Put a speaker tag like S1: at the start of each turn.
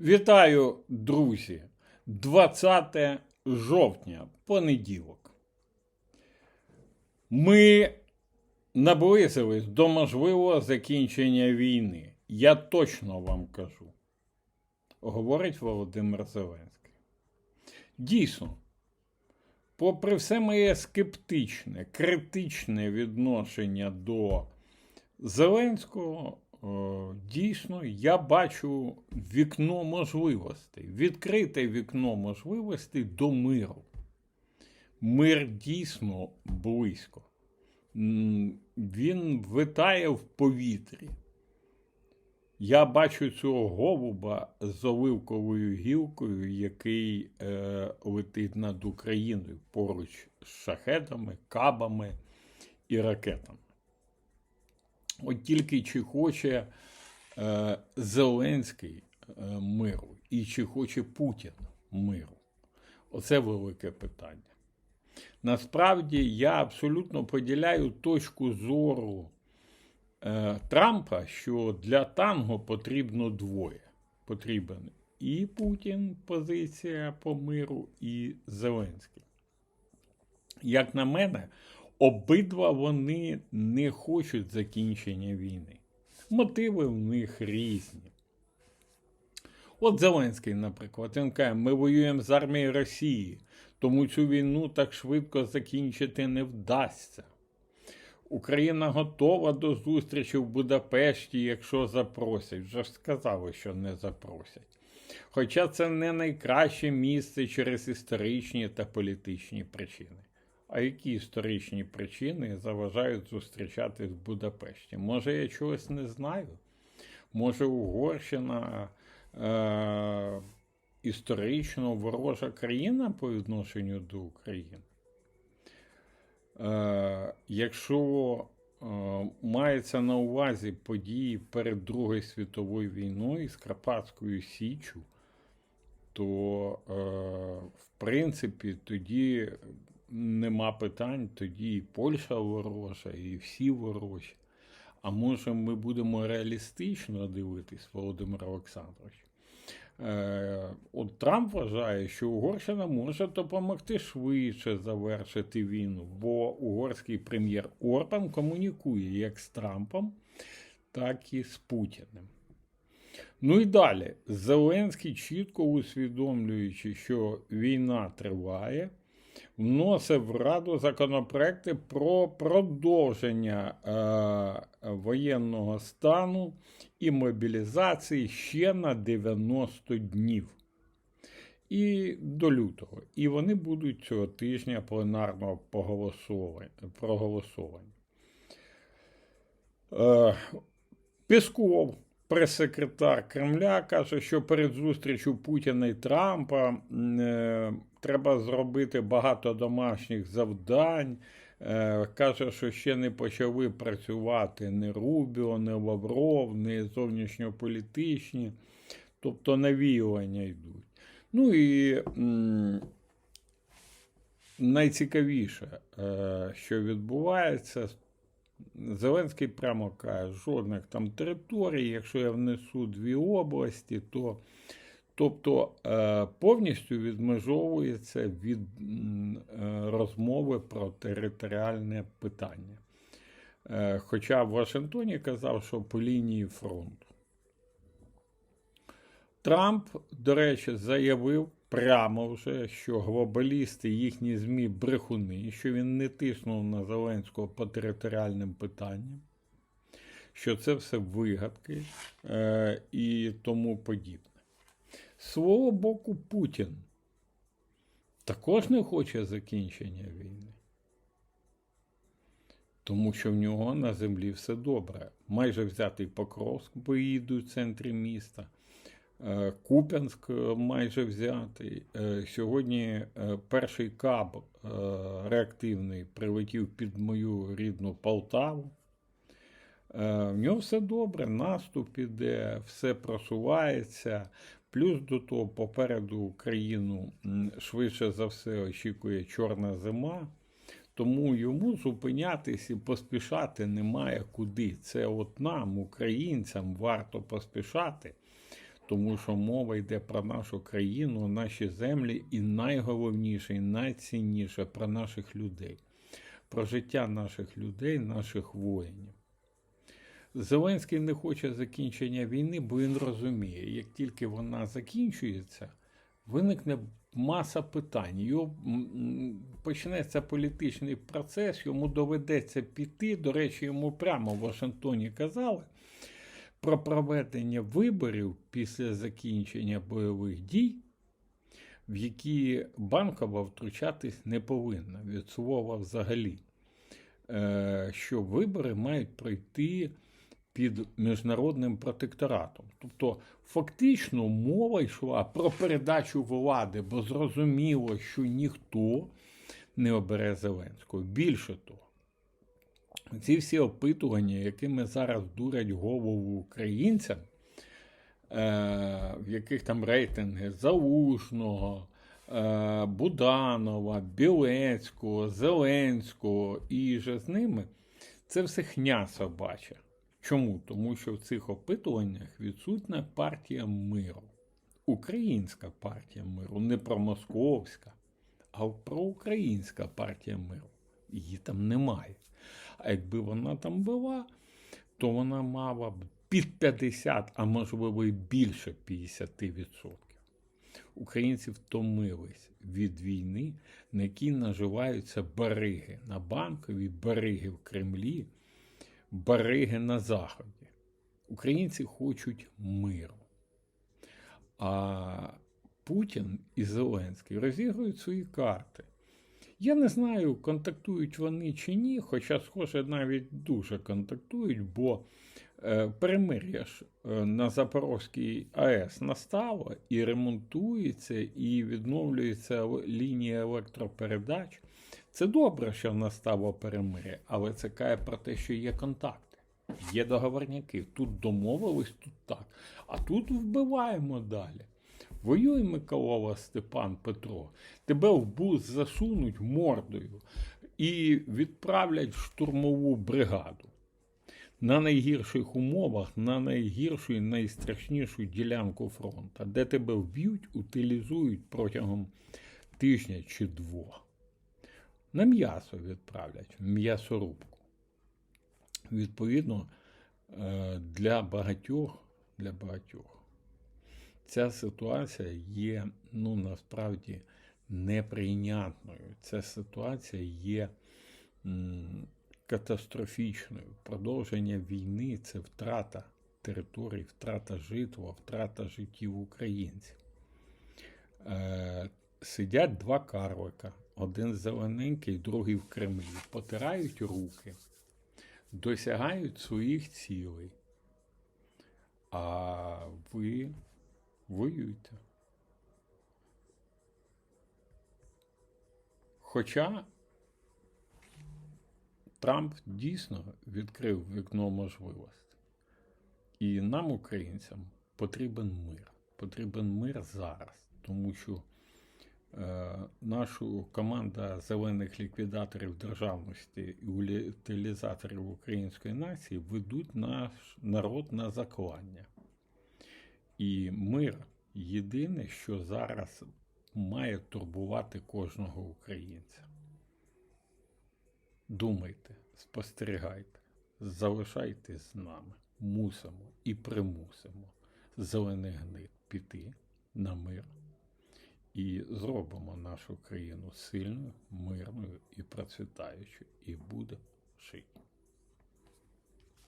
S1: Вітаю, друзі! 20 жовтня, понеділок. Ми наблизились до можливого закінчення війни. Я точно вам кажу, говорить Володимир Зеленський. Дійсно, попри все моє скептичне, критичне відношення до Зеленського, дійсно, я бачу вікно можливостей, відкрите вікно можливостей до миру. Мир дійсно близько. Він витає в повітрі. Я бачу цього голуба з оливковою гілкою, який е, летить над Україною поруч з шахетами, кабами і ракетами. От тільки чи хоче е, Зеленський е, миру і чи хоче Путін миру? Оце велике питання. Насправді я абсолютно поділяю точку зору е, Трампа, що для танго потрібно двоє. Потрібен і Путін, позиція по миру, і Зеленський. Як на мене, обидва вони не хочуть закінчення війни. Мотиви в них різні. От Зеленський, наприклад, він каже, ми воюємо з армією Росії, тому цю війну так швидко закінчити не вдасться. Україна готова до зустрічі в Будапешті, якщо запросять. Вже ж сказали, що не запросять. Хоча це не найкраще місце через історичні та політичні причини. А які історичні причини заважають зустрічатись в Будапешті? Може, я чогось не знаю? Може, Угорщина е- історично ворожа країна по відношенню до України? Е, якщо е, мається на увазі події перед Другою світовою війною з Карпатською Січчю, то, е, в принципі, тоді нема питань, тоді і Польща ворожа, і всі ворожі. А може, ми будемо реалістично дивитись, Володимир Олександрович? Е, От Трамп вважає, що Угорщина може допомогти швидше завершити війну, бо угорський прем'єр Орбан комунікує як з Трампом, так і з Путіним. Ну і далі, Зеленський, чітко усвідомлюючи, що війна триває, вносив в Раду законопроекти про продовження е, воєнного стану і мобілізації ще на 90 днів. І до лютого. І вони будуть цього тижня пленарно проголосовані. Е, Пісков, прес-секретар Кремля, каже, що перед зустрічю Путіна і Трампа е, треба зробити багато домашніх завдань. Е, Каже, що ще не почали працювати ні Рубіо, ні Лавров, ні зовнішньополітичні, тобто навіювання йдуть. Ну і м, найцікавіше, е, що відбувається, Зеленський прямо каже, жодних там територій, якщо я внесу дві області, то Тобто е, повністю відмежовується від е, розмови про територіальне питання. Е, Хоча в Вашингтоні казав, що по лінії фронту. Трамп, до речі, заявив прямо вже, що глобалісти, їхні ЗМІ брехуни, що він не тиснув на Зеленського по територіальним питанням, що це все вигадки е, і тому подібне. Свого боку, Путін також не хоче закінчення війни. Тому що в нього на землі все добре. Майже взятий Покровськ, поїду в центрі міста. Е, Куп'янськ майже взятий. Е, Сьогодні е, перший каб реактивний прилетів під мою рідну Полтаву. В нього все добре, наступ іде, все просувається. Плюс до того, попереду Україну швидше за все очікує чорна зима, тому йому зупинятись і поспішати немає куди. Це от нам, українцям, варто поспішати, Тому що мова йде про нашу країну, наші землі, і найголовніше, і найцінніше про наших людей, про життя наших людей, наших воїнів. Зеленський не хоче закінчення війни, бо він розуміє, як тільки вона закінчується, виникне маса питань. Його почнеться політичний процес, йому доведеться піти. До речі, йому прямо в Вашингтоні казали про проведення виборів після закінчення бойових дій, в які банкова втручатись не повинна від слова взагалі. Е, Що вибори мають пройти під міжнародним протекторатом. Тобто, фактично мова йшла про передачу влади, бо зрозуміло, що ніхто не обере Зеленського. Більше того, ці всі опитування, якими зараз дурять голову українцям, е, в яких там рейтинги Залужного, е, Буданова, Білецького, Зеленського і же з ними, це все хня собача. Чому? Тому що в цих опитуваннях відсутня партія миру. Українська партія миру, не промосковська, а проукраїнська партія миру. Її там немає. А якби вона там була, то вона мала б під 50, а можливо і більше 50%. Українці втомились від війни, на якій наживаються бариги на банкові, бариги в Кремлі, бариги на Заході. Українці хочуть миру. А Путін і Зеленський розігрують свої карти. Я не знаю, контактують вони чи ні, хоча, схоже, навіть дуже контактують, бо е, перемир'я ж е, на Запорозькій АЕС настало і ремонтується, і відновлюється лінія електропередач. Це добре, що настало перемир'я, але це каже про те, що є контакти, є договорняки. Тут домовились, тут так. А тут вбиваємо далі. Воюй, Микола Степан Петро, тебе в бус засунуть мордою і відправлять штурмову бригаду. На найгірших умовах, на найгіршу і найстрашнішу ділянку фронту, де тебе вб'ють, утилізують протягом тижня чи двох. На м'ясо відправлять, в м'ясорубку. Відповідно, е, для багатьох, для багатьох ця ситуація є ну, насправді неприйнятною. Ця ситуація є м, катастрофічною. Продовження війни це втрата територій, втрата житла, втрата життів українців. Е, сидять два карлика, один зелененький, другий в Кремлі, потирають руки, досягають своїх цілей. А ви воюйте. Хоча Трамп дійсно відкрив вікно можливостей. І нам, українцям, потрібен мир. Потрібен мир зараз, тому що е, нашу команда зелених ліквідаторів державності і утилізаторів української нації ведуть наш народ на заклання. І мир єдине, що зараз має турбувати кожного українця. Думайте, спостерігайте, залишайтесь з нами, мусимо і примусимо зелений гнит піти на мир і зробимо нашу країну сильною, мирною і процвітаючою, і буде жити.